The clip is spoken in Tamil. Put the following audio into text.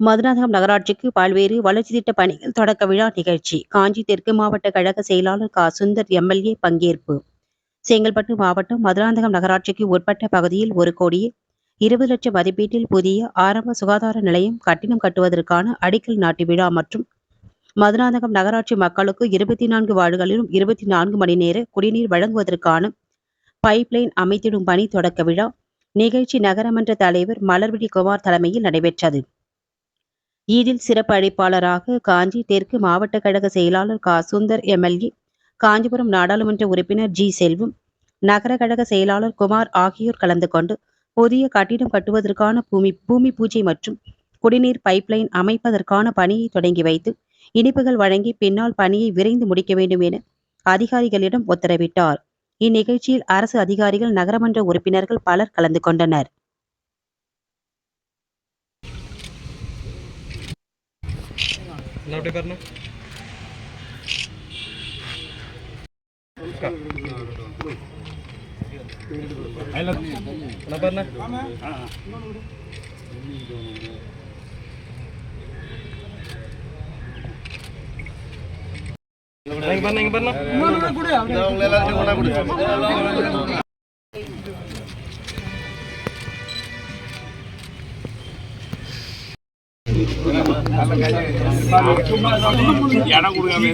மதுராந்தகம் நகராட்சிக்கு பல்வேறு வளர்ச்சி திட்ட பணிகள் தொடக்க விழா நிகழ்ச்சி. காஞ்சி தெற்கு மாவட்ட கழக செயலாளர் கா. சுந்தர் எம்எல்ஏ பங்கேற்பு. செங்கல்பட்டு மாவட்டம் மதுராந்தகம் நகராட்சிக்கு உட்பட்ட பகுதியில் ஒரு கோடியே இருபது லட்சம் மதிப்பீட்டில் புதிய ஆரம்ப சுகாதார நிலையம் கட்டிடம் கட்டுவதற்கான அடிக்கல் நாட்டு விழா மற்றும் மதுராந்தகம் நகராட்சி மக்களுக்கு இருபத்தி நான்கு வார்டுகளிலும் இருபத்தி நான்கு மணி நேர குடிநீர் வழங்குவதற்கான பைப்லைன் அமைத்திடும் பணி தொடக்க விழா. நிகழ்ச்சி நகரமன்ற தலைவர் மலர்விழி குமார் தலைமையில் நடைபெற்றது. ஈதில் சிறப்பு அழைப்பாளராக காஞ்சி தெற்கு மாவட்ட கழக செயலாளர் கா. சுந்தர் எம்எல்ஏ காஞ்சிபுரம் நாடாளுமன்ற உறுப்பினர் ஜி. செல்வம் நகர கழக செயலாளர் குமார் ஆகியோர் கலந்து கொண்டு புதிய கட்டிடம் கட்டுவதற்கான பூமி பூமி பூஜை மற்றும் குடிநீர் பைப்லைன் அமைப்பதற்கான பணியை தொடங்கி வைத்து இனிப்புகள் வழங்கி பின்னால் பணியை விரைந்து முடிக்க வேண்டும் என அதிகாரிகளிடம் உத்தரவிட்டார். இந்நிகழ்ச்சியில் அரசு அதிகாரிகள் நகரமன்ற உறுப்பினர்கள் பலர் கலந்து கொண்டனர். ನಾಟೆ ಕರ್ನ ಬರ್ನ ಹೆಂಗ್ ಬರ್ನ ಹೆಂಗ್ ಬರ್ನ இடம் கொடுக்காம